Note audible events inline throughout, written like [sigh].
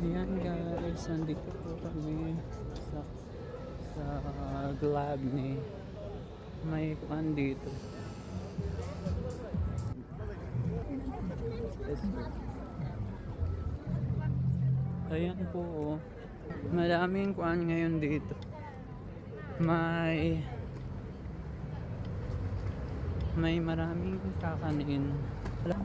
Ayan guys, nandito po kami sa sa glab ni may pan dito. Ayan po, oh. maraming kuan ngayon dito. May may maraming kakanin. Wala.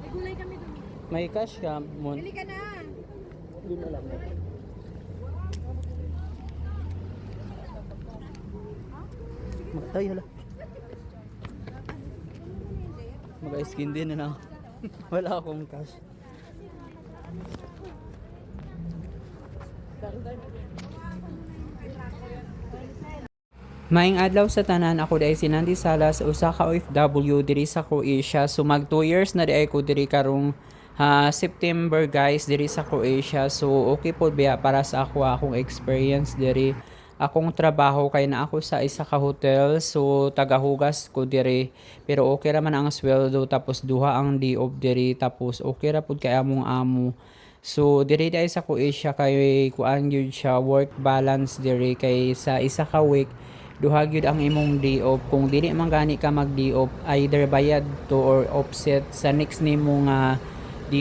May gulay kami dun. May cash ka, Mon. Bili ka na. Hindi mo lang. Magtay hala. Mag-skin din na ako. [laughs] Wala akong cash. Maing adlaw sa tanan ako dai si Nandi Salas usa ka OFW diri sa Croatia. So mag 2 years na di ay ko diri karong ha, September guys diri sa Croatia. So okay po biya para sa ako akong experience diri. Akong trabaho kay na ako sa isa ka hotel so tagahugas ko diri pero okay ra man ang sweldo tapos duha ang day off diri tapos okay ra pud kay among amo. So diri dai sa Croatia kay kuan gyud siya work balance diri kay sa isa ka week duha gyud ang imong day off kung dili man gani ka mag day off either bayad to or offset sa next nimo nga day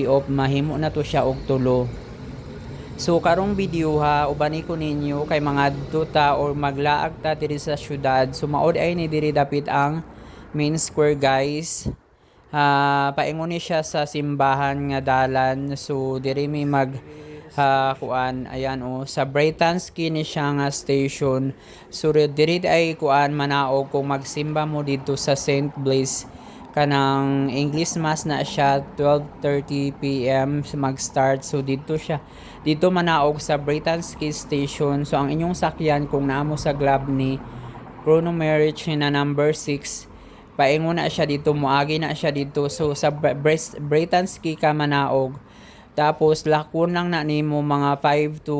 off mahimo na to siya og tulo. So karong video ha ubani ko ninyo kay mga duta or maglaag ta diri sa syudad. So maod ay ni diri dapit ang main square guys. Ha paingon ni siya sa simbahan nga dalan. So diri mi mag ha kuan ayan o sa Brightansky ni siya nga station. So diri ay kuan manaog kung magsimba mo dito sa St. Blaise kanang English mass na siya 12:30 PM mag-start. So dito siya. Dito manaog sa Brightansky station. So ang inyong sakyan kung naamo sa Glab ni Chrono Marriage na number 6 paingon na siya dito muagi na siya dito. So sa Br- Bres- Brightansky ka manaog. Tapos lakon lang na nimo mga 5 to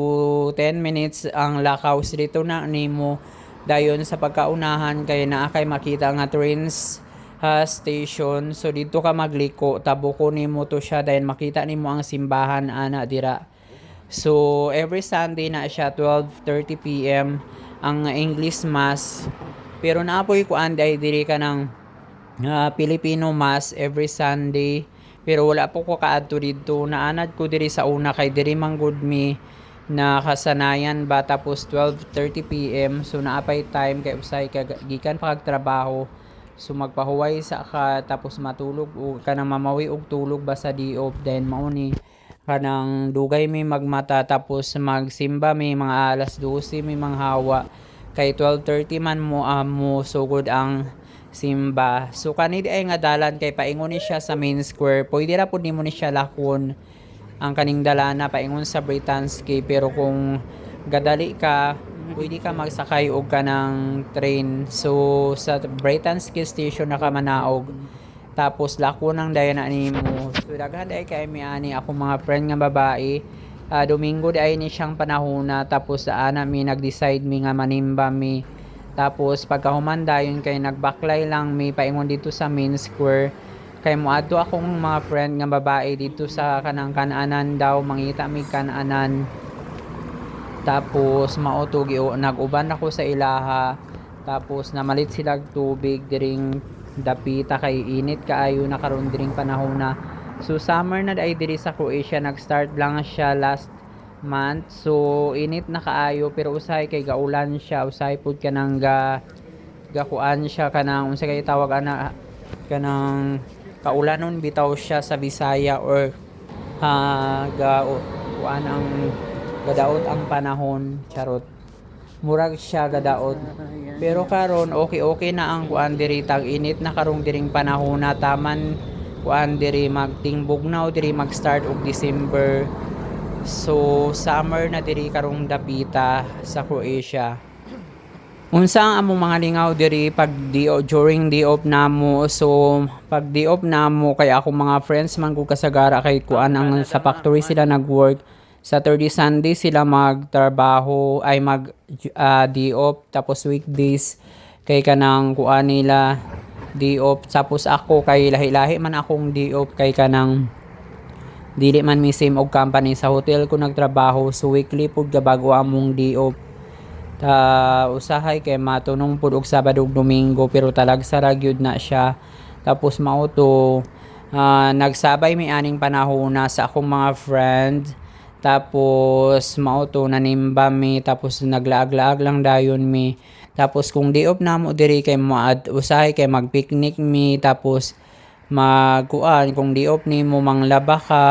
10 minutes ang lakaws dito na nimo dayon sa pagkaunahan kay naa kay makita nga trains ha, station. So dito ka magliko. Tabuko nimo to siya dayon makita nimo ang simbahan ana dira. So every Sunday na siya 12:30 PM ang English mass. Pero naapoy ko anday diri ka ng ah, Filipino mass every Sunday. Pero wala po ko kaadto dito. Naanad ko diri sa una kay diri man good me na kasanayan ba tapos 12:30 PM so naapay time kay usay kay gikan pa trabaho so magpahuway sa ka tapos matulog o kanang mamawi og tulog ba sa di off then mao ni kanang dugay may magmata tapos magsimba may mga alas 12 may mga hawa kay 12:30 man mo amo sugod ang simba. So kani di ay nga dalan kay paingon ni siya sa main square. Pwede ra pud nimo ni siya lakon ang kaning dalana paingon sa Britanski pero kung gadali ka pwede ka magsakay og kanang train. So sa Britanski station na ka manaog. Tapos lako nang dayon na nimo. So daghan day kay mi ani ako mga friend nga babae. Ah, Domingo di ay ni siyang panahona tapos sa ana mi nag-decide mi nga manimba mi tapos pagkahuman dayon kay nagbaklay lang may paingon dito sa main square. Kay moadto akong mga friend nga babae dito sa kanang kananan daw mangita mi kananan. Tapos mauto gi nag-uban ako sa ilaha. Tapos namalit sila tubig diring dapita kay init kaayo na karon diring panahon na. So summer na ay diri sa Croatia nag-start lang siya last month. So init na kaayo pero usay kay gaulan siya, usay pud kanang ga gakuan siya kanang unsa kay tawag ana kanang kaulanon bitaw siya sa Bisaya or ha ga kuan ang gadaot ang panahon charot murag siya gadaot pero karon okay okay na ang kuan diri tag init na karong diring panahon na taman kuan diri magtingbog na diri mag start og December So, summer na diri karong dapita sa Croatia. Unsa ang among mga lingaw diri pag di during day off namo. So, pag day off namo kay ako mga friends man ko kasagara kay kuan ang sa factory sila nag-work. Saturday, Sunday sila magtrabaho ay mag ah, day off tapos weekdays kay kanang kuan nila day off. Tapos ako kay lahi-lahi man akong day off kay kanang dili man mi same og company. Sa hotel ko nagtrabaho so weekly pud ka bago among day off. Ta usahay kay matunong pud og Sabado ug Domingo pero talagsa ra na siya. Tapos mao to ah, nagsabay mi aning panahon na sa akong mga friend tapos mao to nanimba mi tapos naglaag-laag lang dayon mi. Tapos kung di off namo diri kay maad usahay kay mag-picnic mi. Tapos magkuan kung di off nimo manglaba ka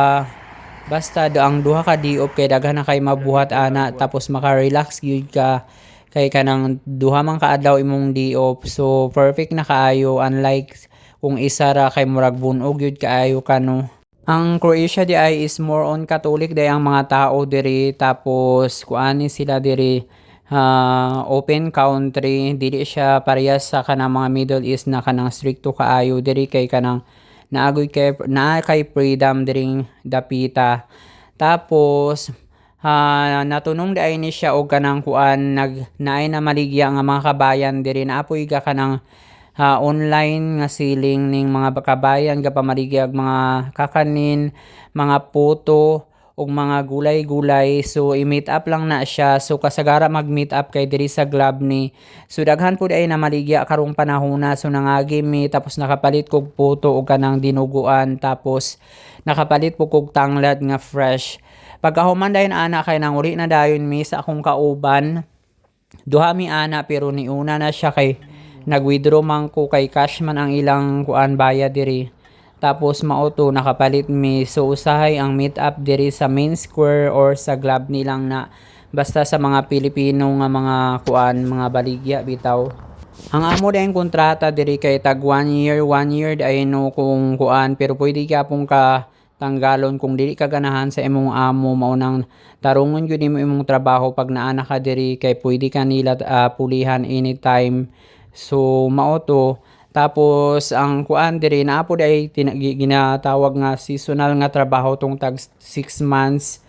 basta do ang duha ka di off kay daghan na kay mabuhat ana. Tapos maka-relax gyud ka. Kay kanang duha man ka adlaw imong di off so perfect na kaayo. Unlike kung isa ra kay murag bunog gyud kaayo kano ang Croatia di ay is more on Catholic day. Ang mga tao diri tapos kuani sila diri ah, open country dili siya parehas sa kanang mga Middle East na kanang stricto kaayo diri kay kanang naagoy kay naa kay freedom diring dapita. Tapos ah, natunong di ni siya og kanang kuan nag naay na maligya nga mga kabayan diri naapoy ka kanang ah, online nga siling ning mga kabayan ga pamaligya og mga kakanin mga puto ug mga gulay-gulay. So i-meet up lang na siya. So kasagara mag-meet up kay diri sa club ni. So daghan pud ay na maligya karong panahona so nangagi mi tapos nakapalit kog puto ug kanang dinuguan. Tapos nakapalit po kog tanglad nga fresh. Pagkahuman dayon ana kay nang uli na dayon mi sa akong kauban. Duha mi ana pero niuna na siya kay nag-withdraw man ko kay cash man ang ilang kuan bayad diri. Tapos mauto nakapalit mi. So usahay ang meet up diri sa main square or sa club nilang na. Basta sa mga Pilipino nga mga kuan mga baligya bitaw. Ang amo dahil kontrata diri kay tag 1 year 1 year ay no kung kuan. Pero pwede ka pong ka tanggalon kung dili ka ganahan sa imong amo maunang tarungon gyud nimo imong trabaho pag naana ka diri kay pwede ka nila ah, pulihan anytime so mao tapos ang kuan diri naa po ay ginatawag nga seasonal nga trabaho tong tag 6 months.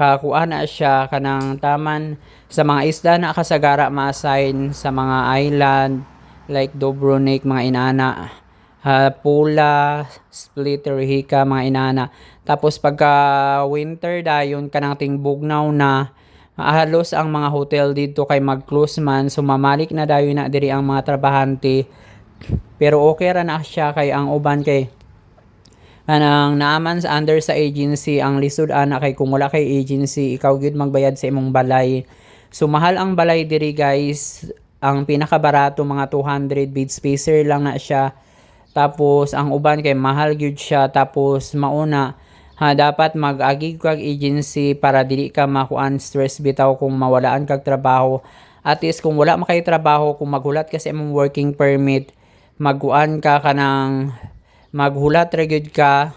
Uh, kuan na siya kanang taman. Sa mga isda na kasagara ma-assign sa mga island like Dubrovnik mga inana. Uh, Pula, Splitter, Hika, mga inana. Tapos pagka winter dayon kanang tingbugnaw na halos ang mga hotel dito kay mag-close man so mamalik na dayon na diri ang mga trabahante. Pero okay ra na siya kay ang uban kay kanang naaman sa under sa agency ang lisod ana kay kung wala kay agency ikaw gyud magbayad sa imong balay. So mahal ang balay diri guys. Ang pinakabarato mga 200 bed spacer lang na siya. Tapos ang uban kay mahal gyud siya. Tapos mauna ha dapat mag-agi kag agency para dili ka makuan stress bitaw kung mawalaan kag trabaho. At least kung wala makay trabaho kung maghulat ka sa imong working permit magkuan ka kanang maghulat ra ka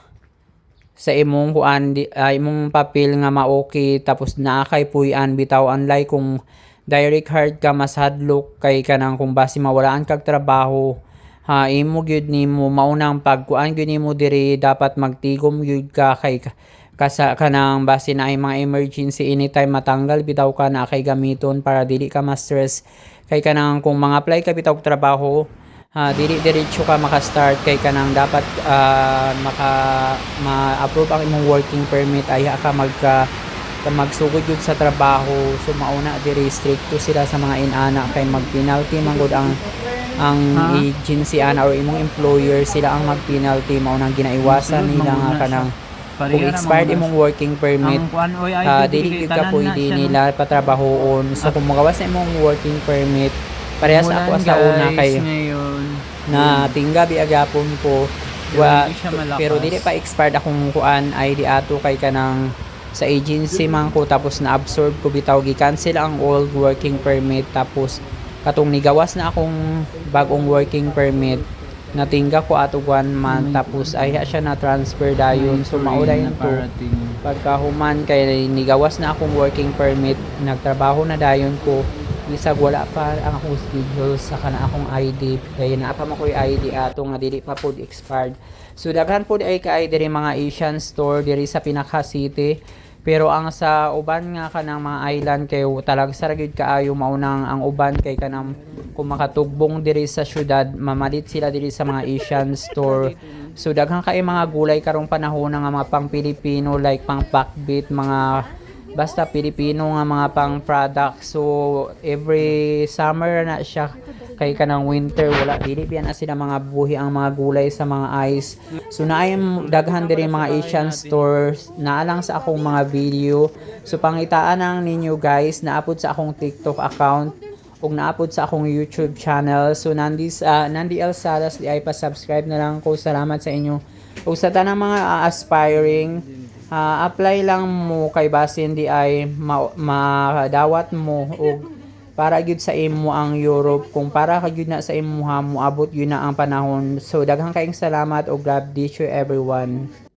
sa imong kuan ah, imong papel nga ma-okay tapos naa kay puy-an bitaw unlike kung direct hard ka mas hadlok kay kanang kung basi mawalaan kag trabaho ha imo gyud nimo maunang pagkuan gyud nimo diri dapat magtigom gyud ka kay kasa kanang basi na ay mga emergency anytime matanggal bitaw ka na kay gamiton para dili ka ma-stress. Kay kanang kung mga apply ka bitaw trabaho ha dili diretso ka maka-start kay kanang dapat ah, maka ma-approve ang imong working permit ay ka magka ka magsugod yun sa trabaho. So mauna diri stricto sila sa mga inana kay mag-penalty man gud ang ang Ha? agency ana or imong employer sila ang mag-penalty mao nang ginaiwasan nila nga kanang kung expired imong working permit Ah, dili ka pwede nila patrabahoon. So kung magawas sa imong working permit parehas Mulan, ako sa una kay ngayon. na tingga bi agapon ko wa pero dili pa expired akong kuan ID ato kay kanang sa agency man ko tapos na absorb ko bitaw gi-cancel ang old working permit tapos katong nigawas na akong bagong working permit natingga ko ato one month tapos ay siya na transfer dayon. So maulay na to. pagkahuman kay nigawas na akong working permit nagtrabaho na dayon ko. Bisag wala pa ang akong schedule sa kana akong ID kay naa pa man ko ID ato nga dili pa pod expired. So daghan pod ay kay diri mga Asian store diri sa Pinaka City Pero ang sa uban nga kanang mga island kay talag sa gyud kaayo maunang ang uban kay kanang kung makatugbong diri sa syudad mamalit sila diri sa mga Asian store. So daghang kay mga gulay karong panahon nga mga pang Pilipino like pang pakbit mga basta Pilipino nga mga pang product. So every summer na siya kay kanang winter wala dili biyan na mga buhi ang mga gulay sa mga ice. So naay daghan diri mga Asian stores naa lang sa akong mga video. So pangitaan ang ninyo guys naapod sa akong TikTok account ug naapod sa akong YouTube channel. So nandi sa nandi El Salas di ay pa-subscribe na lang ko. Salamat sa inyo. Ug sa tanang mga ah, aspiring ah, apply lang mo kay basin di ay ma- madawat mo ug para gyud sa imo ang Europe kung para ka gyud na sa imo ha mo abot gyud na ang panahon. So daghang kaayong salamat ug God bless you everyone